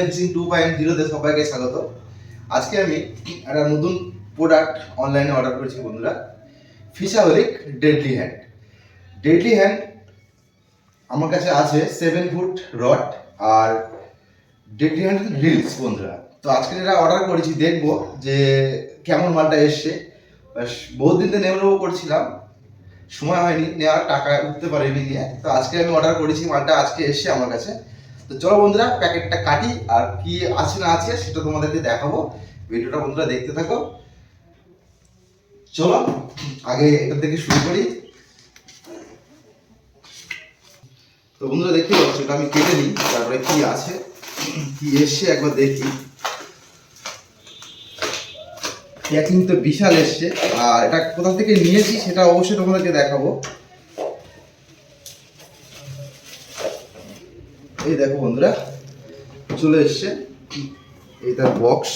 হলদিয়া two point জিরোতে সবাইকে স্বাগত। আজকে আমি একটা নতুন প্রোডাক্ট অনলাইনে অর্ডার করেছি বন্ধুরা। Fishaholic deadly hand deadly hand আমার কাছে আছে সেভেন ফুট রড আর ডেডলি হ্যান্ড রিলস বন্ধুরা। তো আজকে যেটা অর্ডার করেছি, দেখব যে কেমন মালটা এসছে। ব্যাস বহুত দিন তো নেব করছিলাম। সময় হয়নি, নেওয়ার টাকা উঠতে পারিনি। নিয়ে তো আজকে আমি অর্ডার করেছি, মালটা আজকে এসছে আমার কাছে। তো চলো বন্ধুরা, প্যাকেটটা কাটি আর কি আছে না আছে সেটা তোমাদেরকে দেখাবো। ভিডিওটা বন্ধুরা দেখতে থাকো। চলো, আগে এটা থেকে শুরু করি। তো বন্ধুরা দেখতে পাচ্ছ, এটা আমি কেটে নিই, তারপরে কি আছে, কি এসছে একবার দেখি। প্যাকিং তো বিশাল এসছে, আর এটা কোথা থেকে নিয়েছি সেটা অবশ্যই তোমাদেরকে দেখাবো। এই দেখো বন্ধুরা, চলে এসছে। এই তার বক্স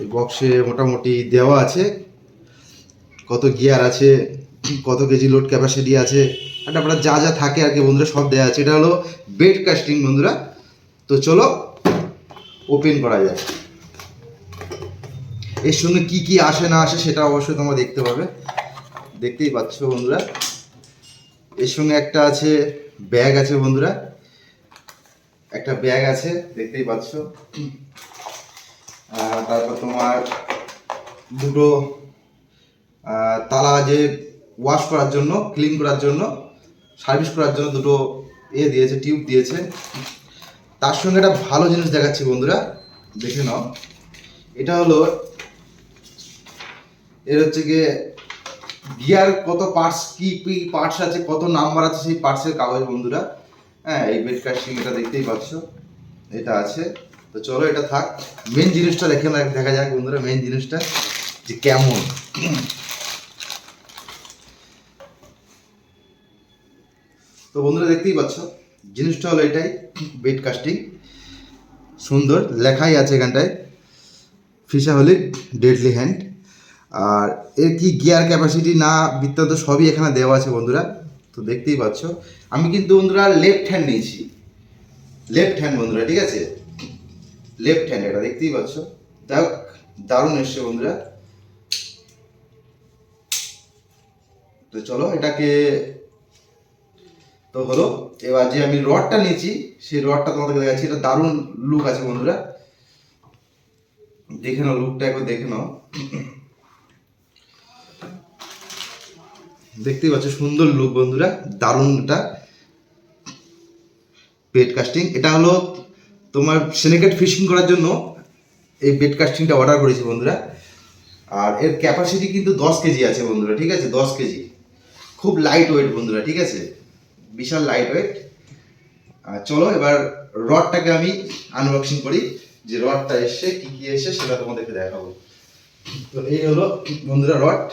এই বক্সে মোটামুটি দেওয়া আছে। কত গিয়ার আছে, কত কেজি লোড ক্যাপাসিটি আছে, আর আপনার যা যা থাকে আর কি বন্ধুরা, সব দেওয়া আছে। এটা হলো বেড কাস্টিং বন্ধুরা। তো চলো ওপেন করা যায় এর সঙ্গে কি কি আসে না আসে সেটা অবশ্যই তোমরা দেখতে পাবে। দেখতেই পাচ্ছ বন্ধুরা। এর সঙ্গে একটা আছে ব্যাগ আছে বন্ধুরা। একটা ব্যাগ আছে, দেখতেই পাচ্ছ। তারপর তোমার দুটো তালা যে ওয়াশ করার জন্য ক্লিন করার জন্য সার্ভিস করার জন্য দুটো এ দিয়েছে টিউব দিয়েছে। তার সঙ্গে একটা ভালো জিনিস দেখাচ্ছি বন্ধুরা, দেখে নাও। এটা হলো, এর হচ্ছে গিয়ে গিয়ার কত পার্টস কি কি পার্টস আছে, কত নাম্বার আছে সেই পার্টসের কাগজ বন্ধুরা? হ্যাঁ এই বেড কাস্টিং এটা দেখতেই পাচ্ছ। এটা আছে। তো চলো এটা থাক। মেন জিনিসটা দেখে দেখা যাক বন্ধুরা মেন জিনিসটা যে কেমন। তো বন্ধুরা দেখতেই পাচ্ছ, জিনিসটা হলো এটাই বেড কাস্টিং সুন্দর, লেখাই আছে এখানটায়। ফিশা হলি ডেডলি হ্যান্ড আর এর কি গিয়ার ক্যাপাসিটি না বৃত্তান্ত সবই এখানে দেওয়া আছে বন্ধুরা, তো দেখতেই পাচ্ছ। আমি কিন্তু বন্ধুরা লেফট হ্যান্ড নিয়েছি। লেফট হ্যান্ড বন্ধুরা, ঠিক আছে? লেফট হ্যান্ড এটা দেখতেই পাচ্ছ। দেখ, দারুণ এসছে বন্ধুরা। তো চলো, এটাকে তো হলো, এবার যে আমি রডটা নিয়েছি, সেই রডটা তোমাদেরকে দেখাচ্ছি। এটা দারুণ লুক আছে বন্ধুরা। দেখে নাও লুকটা একবার দেখে নাও। দেখতেই পাচ্ছ, সুন্দর লুক বন্ধুরা, দারুণ এটা। বেড কাস্টিং এটা হলো তোমার সেনেকেট ফিশিং করার জন্য এই বেড কাস্টিংটা অর্ডার করেছি বন্ধুরা। আর এর ক্যাপাসিটি কিন্তু দশ কেজি আছে বন্ধুরা, ঠিক আছে? দশ কেজি। খুব লাইট ওয়েট বন্ধুরা, ঠিক আছে? বিশাল লাইট ওয়েট আর চলো, এবার রডটাকে আমি আনবক্সিং করি। যে রডটা এসছে, কি কি এসছে সেটা তোমাদেরকে দেখাবো। তো এই হলো বন্ধুরা রড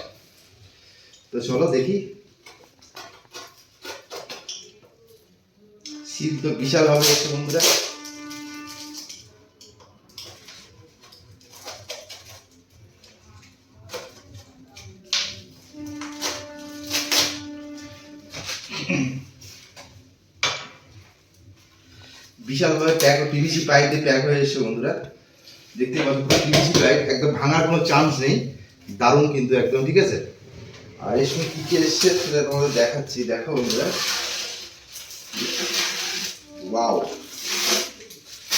তো চলো দেখি। শীত তো বিশাল এসছে বন্ধুরা। বিশাল ভাবে প্যাক পিভিসি পাইপ দিয়ে প্যাক হয়ে এসেছে বন্ধুরা। দেখতে পাচ্ছ পিভিসি পাইপ একদম ভাঙার কোনো চান্স নেই। দারুণ কিন্তু একদম, ঠিক আছে? আর এর সঙ্গে কি কি এসছে সেটা তোমাদের দেখাচ্ছি। দেখো বন্ধুরা। ওয়াও।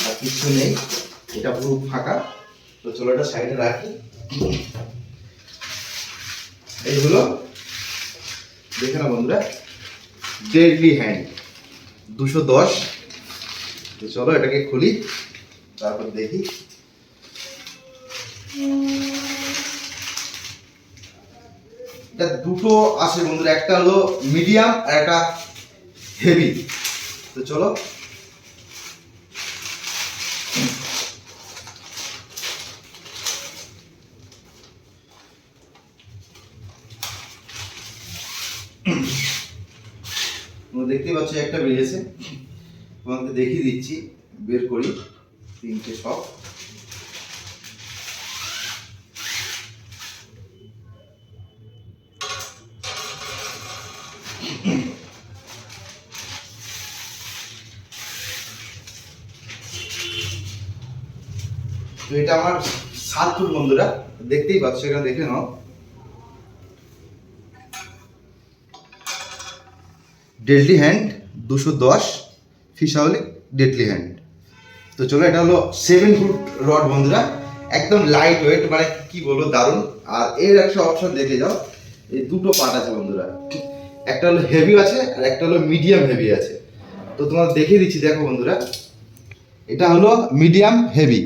আর কিছু নেই। এটা পুরো ফাঁকা। তো চলো এটা সাইডে রাখি। এইগুলো দেখে না বন্ধুরা। ডেডলি হ্যান্ড দুশো দশ। তো চলো এটাকে খুলি। তারপর দেখি। এটা দুটো আছে বন্ধুরা, একটা হলো মিডিয়াম আর একটা হেভি তো চলো। দেখতেই পাচ্ছ, একটা বেরিয়েছে। তোমাকে দেখিয়ে দিচ্ছি, বের করি। তিনটে সব। এটা আমার সাত ফুট বন্ধুরা, দেখতেই পাচ্ছ, এখানে দেখে নাও। ডেডলি হ্যান্ড দুশো দশ ফিশাওলি ডেডলি হ্যান্ড তো চলো, এটা হলো সেভেন ফুট রড বন্ধুরা, একদম লাইট ওয়েট মানে কি বলব, দারুণ। আর এর একটা অপশন দেখে যাও, এই দুটো পার্ট আছে বন্ধুরা। একটা হলো হেভি আছে, আর একটা হলো মিডিয়াম হেভি আছে। তো তোমার দেখিয়ে দিচ্ছি, দেখো বন্ধুরা। এটা হলো মিডিয়াম হেভি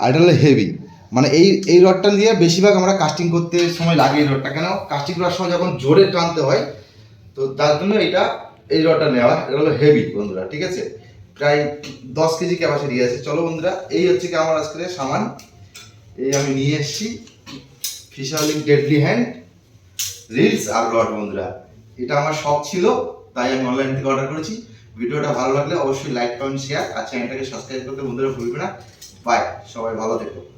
আর এটা হলো হেভি মানে এই এই রডটা দিয়ে বেশিরভাগ আমরা কাস্টিং করতে সময় লাগে এই রডটা। কেন? কাস্টিং করার সময় যখন জোরে টানতে হয়, তো তার জন্য এটা, এই রডটা নেওয়া, এটা হলো হেভি বন্ধুরা, ঠিক আছে? প্রায় দশ কেজি ক্যাপাসিটি আছে। চলো বন্ধুরা, এই হচ্ছে কি আমার আজকে সামান। এই আমি নিয়ে এসেছি। ফিশালিং ডেডলি হ্যান্ড রিলস আর রড বন্ধুরা। এটা আমার শখ ছিল, তাই আমি অনলাইন থেকে অর্ডার করেছি। ভিডিওটা ভালো লাগলে অবশ্যই লাইক কমেন্ট শেয়ার আর চ্যানেলটাকে সাবস্ক্রাইব করতে বন্ধুরা ভুলবে না। বাই সবাই ভালো থেকো।